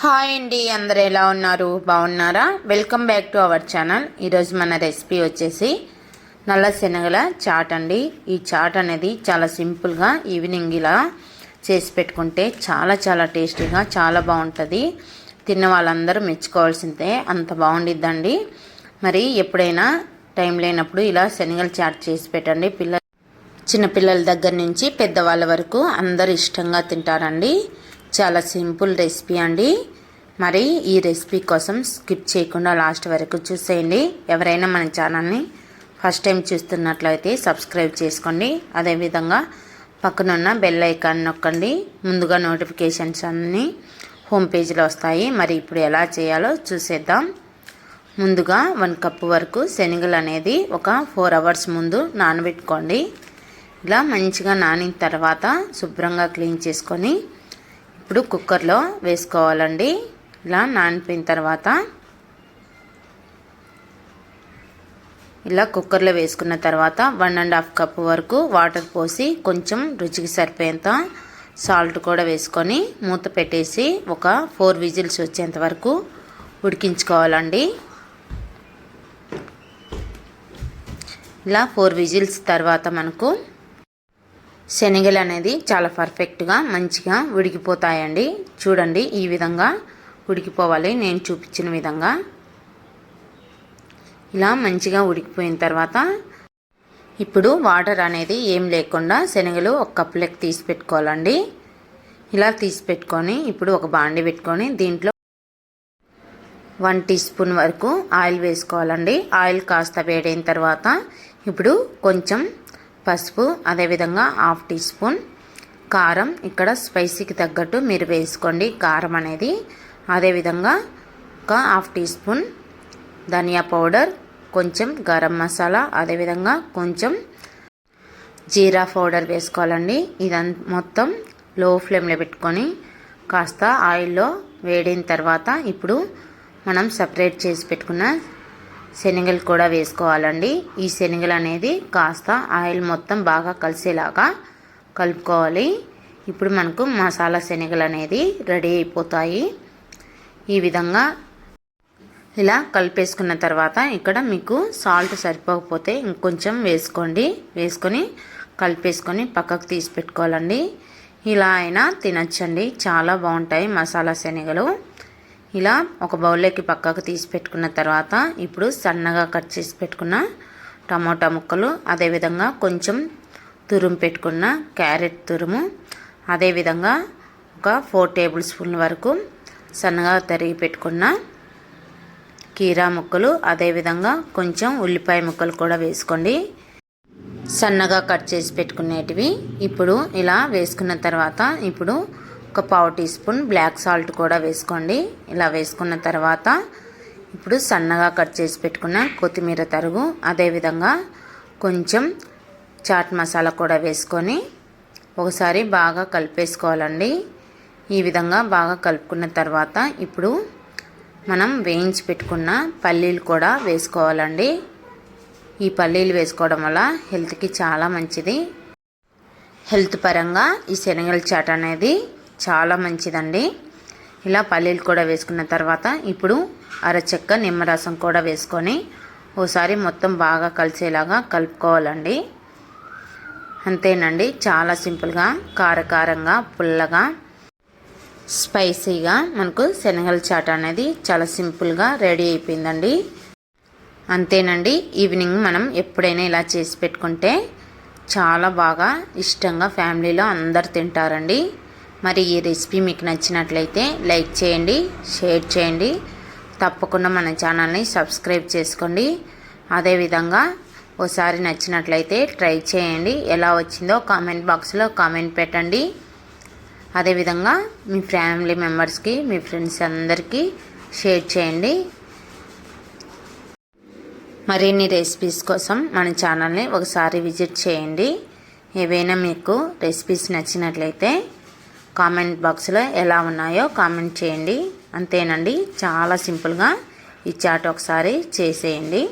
Hi అండి అందరు ఎలా ఉన్నారు? బాగున్నారా? Welcome back to our channel ఈరోజు మన రెసిపీ వచ్చేసి నల్ల శనగల చాట్ అండి. ఈ చాట్ అనేది చాలా సింపుల్గా ఈవినింగ్ ఇలా చేసి పెట్టుకుంటే చాలా చాలా టేస్టీగా చాలా బాగుంటుంది. తిన్న వాళ్ళందరూ మెచ్చుకోవాల్సిందే అంత బాగుండిద్దండి. మరి ఎప్పుడైనా టైం లేనప్పుడు ఇలా శనగల చాట్ చేసి పెట్టండి. పిల్ల చిన్నపిల్లల దగ్గర నుంచి పెద్దవాళ్ళ వరకు అందరు ఇష్టంగా తింటారండి. చాలా సింపుల్ రెసిపీ అండి. మరి ఈ రెసిపీ కోసం స్కిప్ చేయకుండా లాస్ట్ వరకు చూసేయండి. ఎవరైనా మన ఛానల్ని ఫస్ట్ టైం చూస్తున్నట్లయితే సబ్స్క్రైబ్ చేసుకోండి. అదేవిధంగా పక్కనున్న బెల్ ఐకాన్ నొక్కండి. ముందుగా నోటిఫికేషన్స్ అన్నీ హోమ్ పేజీలో వస్తాయి. మరి ఇప్పుడు ఎలా చేయాలో చూసేద్దాం. ముందుగా వన్ కప్ వరకు శనగలు అనేది ఒక ఫోర్ అవర్స్ ముందు నానబెట్టుకోండి. ఇలా మంచిగా నానిన తర్వాత శుభ్రంగా క్లీన్ చేసుకొని ఇప్పుడు కుక్కర్లో వేసుకోవాలండి. ఇలా నానిపోయిన తర్వాత ఇలా కుక్కర్లో వేసుకున్న తర్వాత వన్ అండ్ హాఫ్ కప్ వరకు వాటర్ పోసి కొంచెం రుచికి సరిపోయేంత సాల్ట్ కూడా వేసుకొని మూత పెట్టేసి ఒక ఫోర్ విజిల్స్ వచ్చేంత వరకు ఉడికించుకోవాలండి. ఇలా ఫోర్ విజిల్స్ తర్వాత మనకు శనగలు అనేది చాలా పర్ఫెక్ట్గా మంచిగా ఉడికిపోతాయండి. చూడండి ఈ విధంగా ఉడికిపోవాలి. నేను చూపించిన విధంగా. ఇలా మంచిగా ఉడికిపోయిన తర్వాత ఇప్పుడు వాటర్ అనేది ఏం లేకుండా శనగలు ఒక కప్పులకి తీసి పెట్టుకోవాలండి. ఇలా తీసి పెట్టుకొని ఇప్పుడు ఒక బాండి పెట్టుకొని దీంట్లో వన్ టీ స్పూన్ వరకు ఆయిల్ వేసుకోవాలండి. ఆయిల్ కాస్త వేడైన తర్వాత ఇప్పుడు కొంచెం పసుపు అదేవిధంగా హాఫ్ టీ స్పూన్. కారం ఇక్కడ స్పైసీకి తగ్గట్టు మీరు వేసుకోండి. కారం అనేది అదేవిధంగా ఒక హాఫ్ టీ స్పూన్ ధనియా పౌడర్ కొంచెం గరం మసాలా అదేవిధంగా కొంచెం జీరా పౌడర్ వేసుకోవాలండి. ఇదంతా మొత్తం లో ఫ్లేమ్లో పెట్టుకొని కాస్త ఆయిల్లో వేడిన తర్వాత ఇప్పుడు మనం సపరేట్ చేసి పెట్టుకున్న శనగలు కూడా వేసుకోవాలండి. ఈ శనగలు అనేది కాస్త ఆయిల్ మొత్తం బాగా కలిసేలాగా కలుపుకోవాలి. ఇప్పుడు మనకు మసాలా శనగలు అనేది రెడీ అయిపోతాయి. ఈ విధంగా ఇలా కలిపేసుకున్న తర్వాత ఇక్కడ మీకు సాల్ట్ సరిపోకపోతే ఇంకొంచెం వేసుకోండి. వేసుకొని కలిపేసుకొని పక్కకు తీసి పెట్టుకోవాలండి. ఇలా అయినా తినచ్చండి. చాలా బాగుంటాయి మసాలా శనగలు. ఇలా ఒక బౌల్లోకి పక్కకు తీసి పెట్టుకున్న తర్వాత ఇప్పుడు సన్నగా కట్ చేసి పెట్టుకున్న టమోటా ముక్కలు అదేవిధంగా కొంచెం తురుము పెట్టుకున్న క్యారెట్ తురుము అదేవిధంగా ఒక ఫోర్ టేబుల్ స్పూన్ల వరకు సన్నగా తరిగి పెట్టుకున్న కీరా ముక్కలు అదేవిధంగా కొంచెం ఉల్లిపాయ ముక్కలు కూడా వేసుకోండి. సన్నగా కట్ చేసి పెట్టుకునేటివి ఇప్పుడు ఇలా వేసుకున్న తర్వాత ఇప్పుడు ఒక పావు టీ స్పూన్ బ్లాక్ సాల్ట్ కూడా వేసుకోండి. ఇలా వేసుకున్న తర్వాత ఇప్పుడు సన్నగా కట్ చేసి పెట్టుకున్న కొత్తిమీర తరుగు అదేవిధంగా కొంచెం చాట్ మసాలా కూడా వేసుకొని ఒకసారి బాగా కలిపేసుకోవాలండి. ఈ విధంగా బాగా కలుపుకున్న తర్వాత ఇప్పుడు మనం వేయించి పెట్టుకున్న పల్లీలు కూడా వేసుకోవాలండి. ఈ పల్లీలు వేసుకోవడం వల్ల హెల్త్కి చాలా మంచిది. హెల్త్ పరంగా ఈ శనగల చాట్ అనేది చాలా మంచిదండి. ఇలా పల్లీలు కూడా వేసుకున్న తర్వాత ఇప్పుడు అరచెక్క నిమ్మరసం కూడా వేసుకొని ఓసారి మొత్తం బాగా కలిసేలాగా కలుపుకోవాలండి. అంతేనండి చాలా సింపుల్గా కారకారంగా పుల్లగా స్పైసీగా మనకు శనగల చాట్ అనేది చాలా సింపుల్గా రెడీ అయిపోయిందండి. అంతేనండి ఈవినింగ్ మనం ఎప్పుడైనా ఇలా చేసి పెట్టుకుంటే చాలా బాగా ఇష్టంగా ఫ్యామిలీలో అందరు తింటారండి. మరి ఈ రెసిపీ మీకు నచ్చినట్లయితే లైక్ చేయండి షేర్ చేయండి. తప్పకుండా మన ఛానల్ని సబ్స్క్రైబ్ చేసుకోండి. అదేవిధంగా ఒకసారి నచ్చినట్లయితే ట్రై చేయండి. ఎలా వచ్చిందో కామెంట్ బాక్స్లో కామెంట్ పెట్టండి. అదేవిధంగా మీ ఫ్యామిలీ మెంబర్స్కి మీ ఫ్రెండ్స్ అందరికీ షేర్ చేయండి. మరిన్ని రెసిపీస్ కోసం మన ఛానల్ని ఒకసారి విజిట్ చేయండి. ఏవైనా మీకు రెసిపీస్ నచ్చినట్లయితే కామెంట్ బాక్స్లో ఎలా ఉన్నాయో కామెంట్ చేయండి. అంతేనండి. చాలా సింపుల్గా ఈ చాట్ ఒకసారి చేసేయండి.